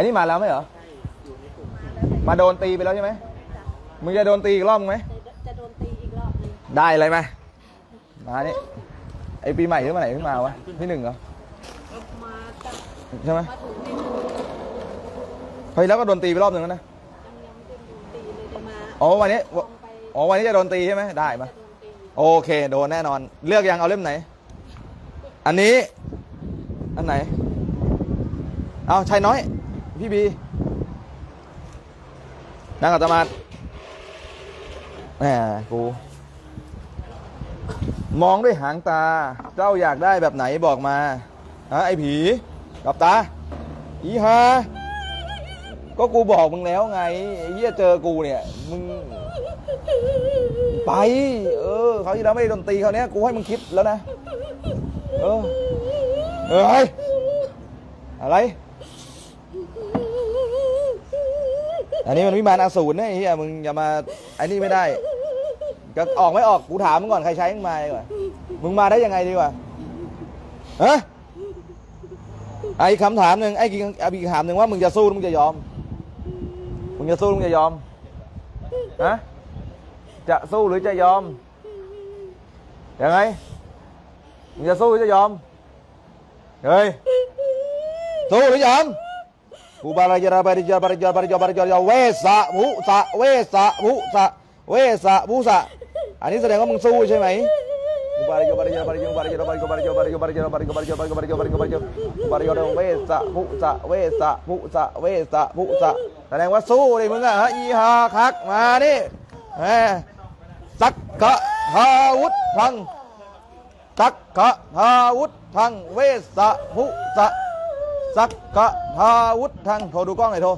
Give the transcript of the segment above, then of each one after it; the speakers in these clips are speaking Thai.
อันนี้มาแล้วไหมเหรอ มาโดนตีไปแล้วใช่ไหมมึงจะโดนตีอีกรอบไหมจะจะโดนตีอีกรอบหนึงได้อะไรไหมมานี่ไอปีใหม่ที่มาไหนเพิ่งมาวะที่หนึ่งเหรอมาจากใช่ไหมมาถึงนี่ยังเฮ้ยแล้วก็โดนตีไปรอบหนึ่งแล้วนะยังไม่ได้โดนตีเลยเดี๋ยวมาอ๋อวันนี้ลองไปอ๋อวันนี้จะโดนตีใช่ไหมได้มาจะโดนตีโอเค โดนแน่นอน เลือกยังเอาเล่มไหน อันนี้ อันไหน เอาชายน้อย พี่บี นั่งกัตมาแหมกูมองด้วยหางตา เจ้าอยากได้แบบไหนบอกมาฮะไอ้ผีกับตา อีฮาก็กูบอกมึงแล้วไงเหี้ยเจอกูเนี่ย มึง ไป เออเขาที่แล้วไม่ได้ดนตรีเขาเนี้ยกูให้มึงคิดแล้วนะ เออ เออเฮ้ย อะไร อันนี้มันวิมานอสูรนะไอ้เหี้ยมึงอย่ามาไอ้นี่ไม่ได้ ก็ออกไม่ออกกูถามมึงก่อนใครใช้มึงมาดีกว่ามึงมาได้ยังไงดีกว่าฮะไอ้คำถามหนึ่งไอ้อีกอีกคำถามหนึ่งว่ามึงจะสู้หรือมึงจะยอม มึงจะสู้หรือมึงจะยอมฮะจะสู้หรือจะยอมยังไงมึงจะสู้หรือจะยอมเฮ้ยสู้หรือยอม บูบาราจาราบาริจาบาริจาบาริจาบาริจาเวสะมุสะเวสะมุสะเวสะมุสะอันนี้แสดงว่ามึงสู้ใช่ไหมบูบาราจาบาริจาบาริจาบาริจาบาริจาบาริจาบาริจาบาริจาบาริจาบาริจาบาริจาบาริจาบาริจาบาริจาบาริจาบาริจาเวสะมุสะเวสะมุสะเวสะมุสะแสดงว่าสู้เลยมึงอะฮะอีฮาคักมานี่แหมสักกะฮาวุธทังสักกะทาวุธทังเวสะภุสะ สักกะทาวุธทังโทรดูกล้องหน่อยโทร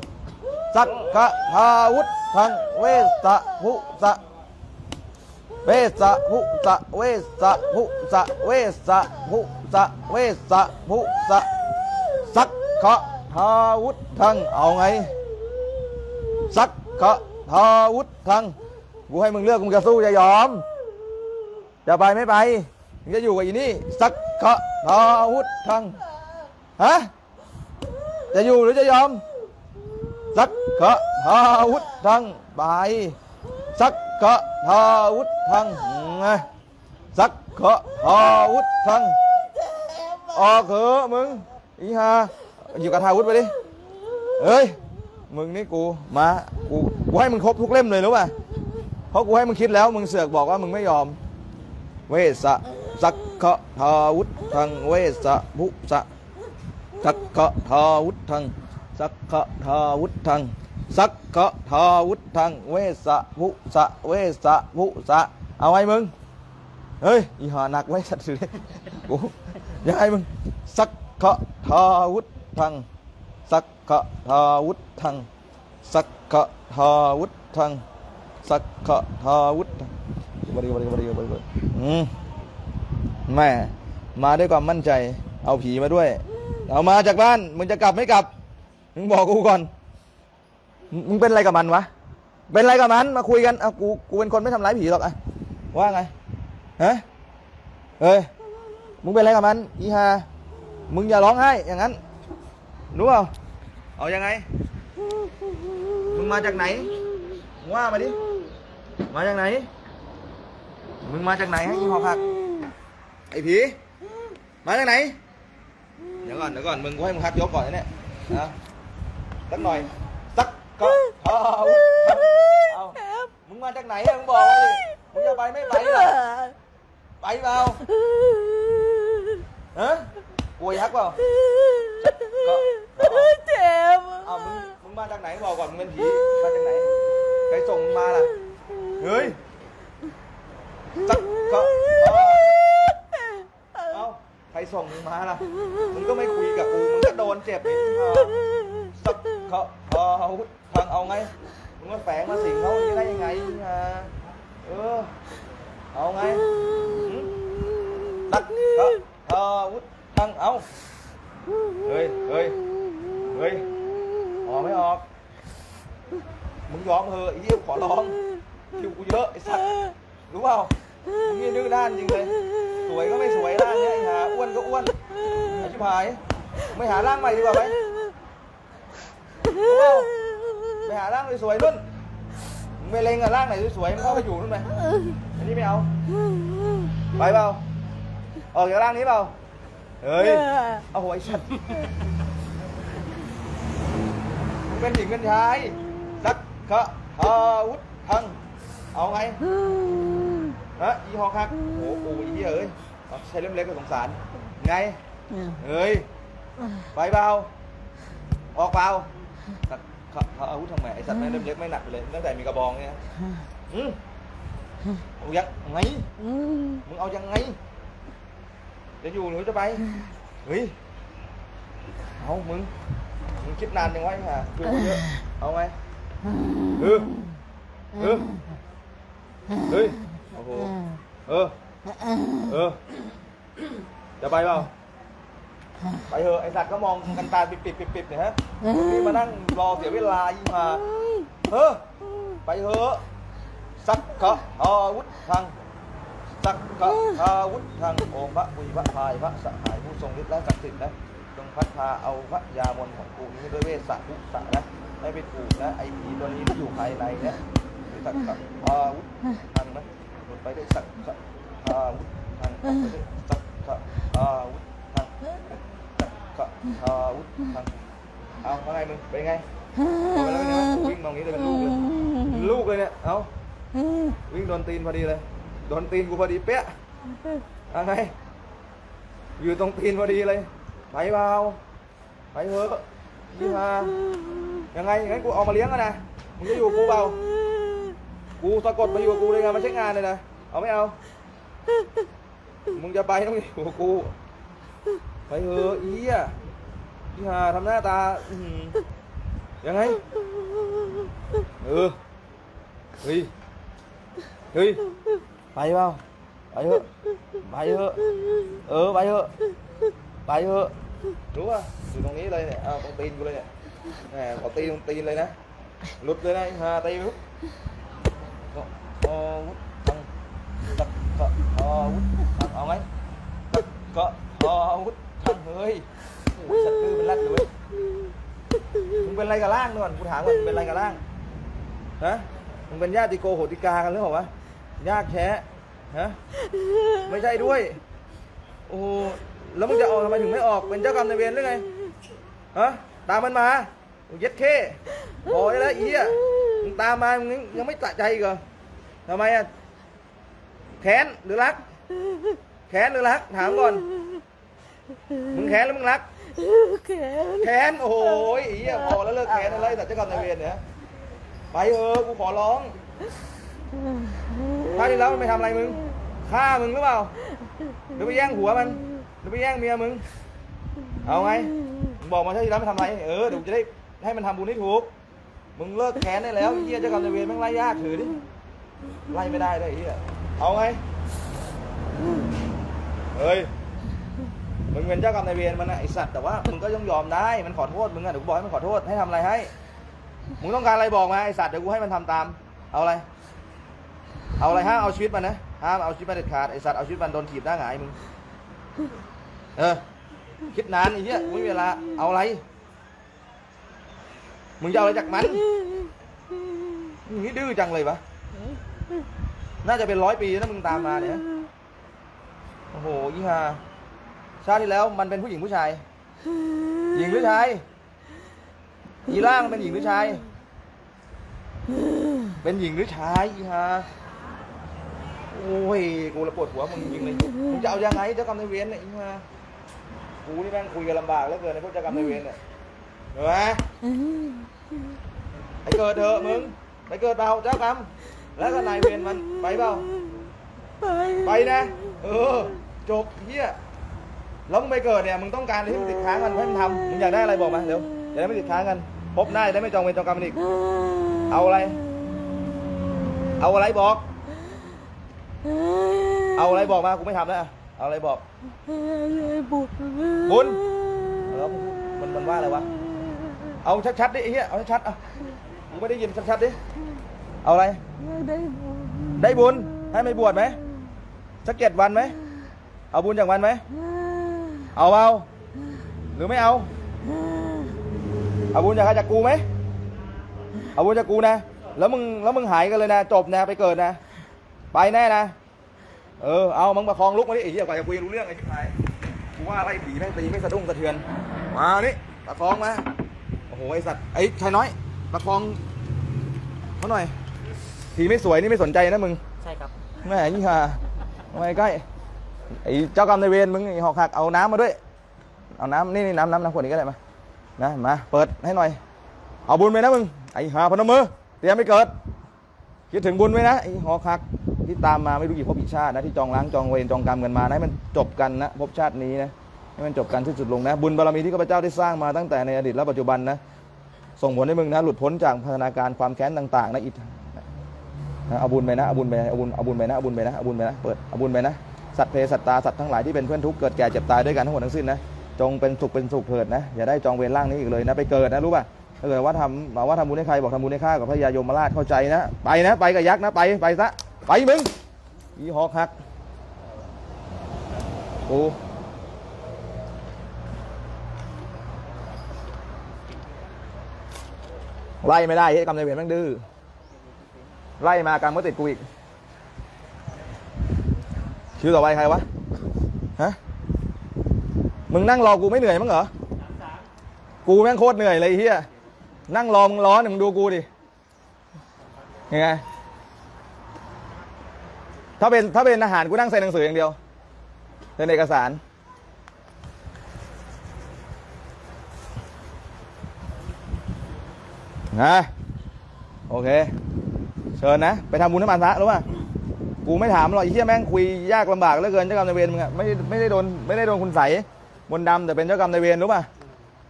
สักกะทาวุธทังเวสะภุสะเวสะภุสะเวสะภุสะเวสะภุสะเวสะภุสะสักกะทาวุธทังเอาไงสักกะทาวุธทังกูให้มึงเลือกมึงจะสู้จะยอมจะไปไม่ไปมึงจะอยู่กับอีนี่สักขะทาวุธทังฮะ จะอยู่หรือจะยอม สักขะทาวุธทังไปสักขะทาวุธทังไงสักขะทาวุธทังออกเถอะมึงอีฮาอยู่กับทาวุธไปดิเอ้ยมึงนี่กูมากูกูให้มึงครบทุกเล่มเลยรู้ป่ะเพราะกูให้มึงคิดแล้วมึงเสือกบอกว่ามึงไม่ยอม เวสะสักขะทาวุธังเวสะภุสะ สักขะทาวุธังสักขะทาวุธังสักขะทาวุธังเวสะภุสะเวสะภุสะเอาไว้มึงเฮ้ยอีหาหนักไว้สัตว์สิกูยังไงมึงสักขะทาวุธังสักขะทาวุธังสักขะทาวุธังสักขะทาวุธังบริบริบริบริบริอืมแม่มาด้วยความมั่นใจ เอาผีมาด้วย เอามาจากบ้าน มึงจะกลับไม่กลับ มึงบอกกูก่อน มึงเป็นอะไรกับมันวะ เป็นอะไรกับมัน มาคุยกันเอากู กูเป็นคนไม่ทำร้ายผีหรอกอะว่าไง ฮะ เอ้ย มึงเป็นอะไรกับมัน อีฮามึงอย่าร้องไห้ อย่างนั้น รู้เปล่า เอายังไง มึงมาจากไหน ว่ามาดิ มาจากไหน มึงมาจากไหนให้ยี่ห้อผัก ไอ้ผี มาจากไหน เดี๋ยวก่อนเดี๋ยวก่อนมึงกูให้มึงพักยกก่อนนะเนี่ยนะสักหน่อยสักก็เอาเอามึงมาจากไหนอะมึงบอกมาดิมึงจะไปไม่ไปเหรอไปเปล่าฮะกลัวยักษ์เปล่าก็ก็เจ็บเอามึงมึงมาจากไหนบอกก่อนมึงเป็นผีมาจากไหนใครส่งมึงมาล่ะเฮ้ยสักก็เอาใคร ส่งมึงมาล่ะ มึงก็ไม่คุยกับกู มึงก็โดนเจ็บอีกสักเขาเอาทางเอาไง มึงมาแฝงมาสิงเขาอย่างนี้ได้ยังไงอะเออ เอาไงหืมสักเขาเอาทางเอา เฮ้ย เฮ้ย เฮ้ย ออกไม่ออก มึงยอมเถอะไอ้เหี้ยขอร้องคิวกูเยอะไอ้สัตว์รู้เปล่า มึงนี่ดื้อด้านจริงเลย สวยก็ไม่สวยร่างเนี้ยหาอ้วนก็อ้วนไอ้ชิบหาย ไม่หาร่างใหม่ดีกว่าไหมสวยๆนุ่นมึงไปเล็งกับร่างไหนสวยๆมึงเข้าไปอยู่นู่นไปอันนี้ไม่เอา ไปเปล่า ออกจากร่างนี้เปล่า เฮ้ย เอาหัวไอ้สัตว์มึงเป็นหญิงเป็นชายสักขะอาวุธทัง เอาไง ฮะอีหอกฮักโอ้โหอีเหี้ยเอ้ยเอาใช้เล่มเล็กก็สงสาร ไงเฮ้ย ไปเปล่าออกเปล่าสัตว์เขาเขาอาวุธทำไมไอสัตว์แม่งเล่มเล็กไม่หนักไปเลย ตั้งแต่มีกระบองเนี่ยอืมเอายังไงมึงเอายังไง จะอยู่หรือจะไป เฮ้ย เอามึง มึงคิดนานยังไงฮะคือมึงเยอะ เอาไงเออเออเฮ้ยโอ้โห เออ เออ จะไปเปล่า ไปเถอะไอสัตว์ก็มองกันตาปิดปิดปิดปิดเนี่ยฮะนี่มานั่งรอเสียเวลายิ่งมาเออไปเถอะสักกะอาวุธทางสักกะอาวุธทางโอมพระปุยพระพายพระสหายผู้ทรงฤทธิ์และศักดิ์สิทธิ์นะจงพัดพาเอาพระยามนของกูนี้ด้วยเวสสะทุสะนะให้ไปถูกนะไอผีตัวนี้ที่อยู่ภายในเนี่ยสักกะอาวุธทางนะ หลุดไปได้วยสักกะอาวุธทางออกไปด้วยสักกะอาวุธทางสักกะอาวุธทางเอาว่าไงมึงเป็นไงเอาไปแล้วเนี่ยวิ่งมาตรงนี้เลยเป็นลูกเลยเป็นลูกเลยเนี่ยเอาวิ่งโดนตีนพอดีเลยโดนตีนกูพอดีเป๊ะอะไรอยู่ตรงตีนพอดีเลยไปเปล่าไปเถอะยี่มายังไงงั้นกูเอามาเลี้ยงกันนะมึงจะอยู่กับกูเปล่า กูสะกดมาอยู่กับกูเลยไงมาใช้งานเลยนะ เอาไม่เอา มึงจะไปต้องอยู่กับกู ไปเถอะอีอะยี่หาทำหน้าตาอื้อหือยังไง เออ เฮ้ย เฮ้ย ไปเปล่าไปเถอะ ไปเถอะ เออ ไปเถอะ ไปเถอะ รู้ป่ะอยู่ตรงนี้เลยเนี่ยเอาตรงตีนกูเลยเนี่ยแหมขอตีตรงตีนเลยนะหลุดเลยนะอ้ฮาตีปุ๊บ วุธทังตักก็อาวุธทังเอาไงตักก็อาวุธทังเฮ้ยโอ้ยสัตว์ดื้อเป็นรัดเลยวมึงเป็นอะไรกับล่างนู่นกูถามก่อนมึงเป็นอะไรกับล่างฮะมึงเป็นญาติโกโหติกากันหรือเปล่าวะญาติแท้ฮะไม่ใช่ด้วย โอ้แล้วมึงจะออกทำไมถึงไม่ออกเป็นเจ้ากรรมนายเวรหรือไงฮะตามมันมาโอ้เย็ดเข้บอยแล้วอีอะมึงตามมามึงยังไม่ตะใจอีกเหรอ ทำไมอะแค้นหรือรัก แค้นหรือรัก ถามก่อน มึงแค้นหรือมึงรัก แขนแค้นโอ้โหอีอะพอแล้วเลิกแค้นอะไรแต่เจ้ากรรมนายเวรเนี่ยไปเถอะกูขอร้องคราวที่แล้วมันไปทำอะไรมึงฆ่ามึงหรือเปล่าหรือไปแย่งหัวมันหรือไปแย่งเมียมึง เอาไงมึงบอกมาเท่าที่แล้วมันทำอะไรเออเดี๋ยวกูจะได้ให้มันทำบุญให้ถูกมึงเลิกแค้นได้แล้วไอ้เฮียเจ้ากรรมนายเวรแม่งไล่ยากถือดิ ไล่ไม่ได้เลยไอ้เฮียเอาไงเฮ้ย มึงเป็นเจ้ากรรมนายเวรมันนะไอสัตว์แต่ว่ามึงก็ต้องยอมได้ มันขอโทษมึงอะเดี๋ยวกูบอกให้มันขอโทษให้ทำอะไรให้ มึงต้องการอะไรบอกมาไอสัตว์เดี๋ยวกูให้มันทำตาม เอาอะไร เอาอะไรห้ามเอาชีวิตมันนะห้ามเอาชีวิตมันเด็ดขาดไอสัตว์เอาชีวิตมันโดนถีบหน้าหงายมึง เออ คิดนานไอ้เหี้ยไม่มีเวลา เอาอะไร มึงจะเอาอะไรจากมันมึงนี่ดื้อจังเลยวะ น่าจะเป็นร้อยปีนะมึงตามมาเนี่ย โอ้โหยี่ห้าชาติที่แล้วมันเป็นผู้หญิงผู้ชาย หญิงหรือชายอีล่างเป็นหญิงหรือชาย เป็นหญิงหรือชายอีฮะโอ้ย กูละปวดหัวมึงจริงเลย มึงจะเอายังไงเจ้ากรรมนายเวรเนี่ยอีฮะกูนี่แม่งคุยกันลำบากเหลือเกินในพวกเจ้ากรรมนายเวรเนี่ยเห็นไหมไปเกิดเถอะมึงไปเกิดเปล่าเจ้ากรรม แล้วก็นายเวรมันไปเปล่า ไปไปนะ เออ จบเฮียแล้วมึงไปเกิดเนี่ยมึงต้องการอะไรที่มันติดค้างกันให้มันทำมึงอยากได้อะไรบอกมาเร็วอย่าได้ไม่ติดค้างกัน พบหน้าจะได้ไม่จองเวรจองกรรมกันอีก เอาอะไร เอาอะไรบอก เอาอะไรบอกมากูไม่ทำแล้วอะเอาอะไรบอก บุญบุญแล้วมันมันว่าอะไรวะ เอาชัดๆดิไอ้เหี้ยเอาชัดๆอะกูไม่ได้ยินชัดๆดิ เอาอะไร ได้บุญได้บุญ ให้ไม่บวชไหมสักเจ็ดวันไหม เอาบุญจากวันไหม เอาเอา หรือไม่เอา เอาบุญจากใครจากกูไหม เอาบุญจากกูนะ แล้วมึง แล้วมึงหายกันเลยนะ จบนะ ไปเกิดนะ ไปแน่นะ เออ เอา มึงประคองลุกมาดิไอ้เหี้ยกว่าจะคุยรู้เรื่องไอ้ชิบหายกูว่าไล่ผีแม่งตีไม่สะดุ้งสะเทือน มานี่ประคองมา โอ้โห ไอสัตว์ ไอ้ชายน้อยประคองเขาหน่อย ผีไม่สวยนี่ไม่สนใจนะมึงใช่ครับแม่ยี่ห่าทำไมใกล้ไอ้เจ้ากรรมนายเวรมึงไอ้หอกหักเอาน้ำมาด้วย เอาน้ำนี่นี่น้ำน้ำน้ำขวดนี้ก็ได้มานะมาเปิดให้หน่อย เอาบุญไปนะมึงไอ้หาพนมมือเตรียมไปเกิดคิดถึงบุญไว้นะไอ้หอกหักที่ตามมาไม่รู้กี่ภพกี่ชาตินะที่จองล้างจองเวรจองกรรมกันมานะให้มันจบกันนะภพชาตินี้นะให้มันจบกันที่สุดลงนะ บุญบารมีที่ข้าพเจ้าได้สร้างมาตั้งแต่ในอดีตและปัจจุบันนะส่งผลให้มึงนะหลุดพ้นจากพัฒนาการความแค้นต่างๆนะอิทนะ เอาบุญไปนะเอาบุญไปเอาบุญเอาบุญไปนะเอาบุญไปนะเอาบุญไปนะเปิดเอาบุญไปนะสัตว์เพศสัตตาสัตว์ทั้งหลายที่เป็นเพื่อนทุกข์เกิดแก่เจ็บตายด้วยกันทั้งหมดทั้งสิ้นนะจงเป็นสุขเป็นสุขเถิดนะอย่าได้จองเวรร่างนี้อีกเลยนะไปเกิดนะรู้ป่ะถ้าเกิดว่าทำบอกว่าทำบุญให้ใครบอกทำบุญให้ข้ากับพระยายมราชเข้าใจนะไปนะไปกับยักษ์นะไปไปซะไปมึงอีหอกหักกูไล่ไม่ได้เฮ้ยกรรมนายเวรแม่งดื้อ ไล่มากรรมก็ติดกูอีก คิวต่อไปใครวะ ฮะ มึงนั่งรอกูไม่เหนื่อยมั้งเหรอ กูแม่งโคตรเหนื่อยเลยเฮียนั่งรอมึงร้อนมึงดูกูดิ ยังไง ถ้าเป็นถ้าเป็นอาหารกูนั่งเซ็นหนังสืออย่างเดียวเซ็นเอกสารนะโอเค เชิญนะ ไปทำบุญให้มันซะรู้ป่ะกูไม่ถามหรอกไอ้เหี้ยแม่งคุยยากลำบากเหลือเกินเจ้ากรรมนายเวรมึงอะไม่ไม่ได้โดนไม่ได้โดนคุณใสยมนต์ดำแต่เป็นเจ้ากรรมนายเวรรู้ป่ะ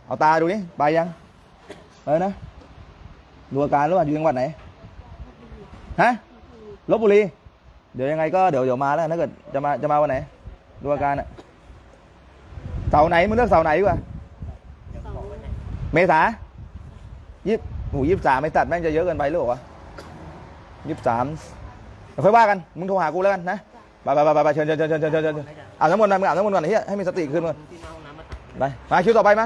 เอาตาดูนี่ไปยังไปนะดูอาการรู้ป่ะอยู่จังหวัดไหนฮะลบบุรีเดี๋ยวยังไงก็เดี๋ยวเดี๋ยวมาแล้วถ้าเกิดจะมาจะมาวันไหนดูอาการอะเสาร์ไหนมึงเลือกเสาร์ไหนดีกว่าเมษายี่โหยี่สามไม่ตัดแม่งจะเยอะเกินไปหรือเปล่าวะ ยี่สามเดี๋ยวค่อยว่ากัน มึงโทรหากูแล้วกันนะไปไปไปไปเชิญเชิญเชิญเชิญเชิญเชิญอาบน้ำมนต์มามึงอาบน้ำมนต์ก่อนไอ้เฮียให้มีสติขึ้นก่อนที่หน้าห้องน้ำมาไป มาคิวต่อไปไหม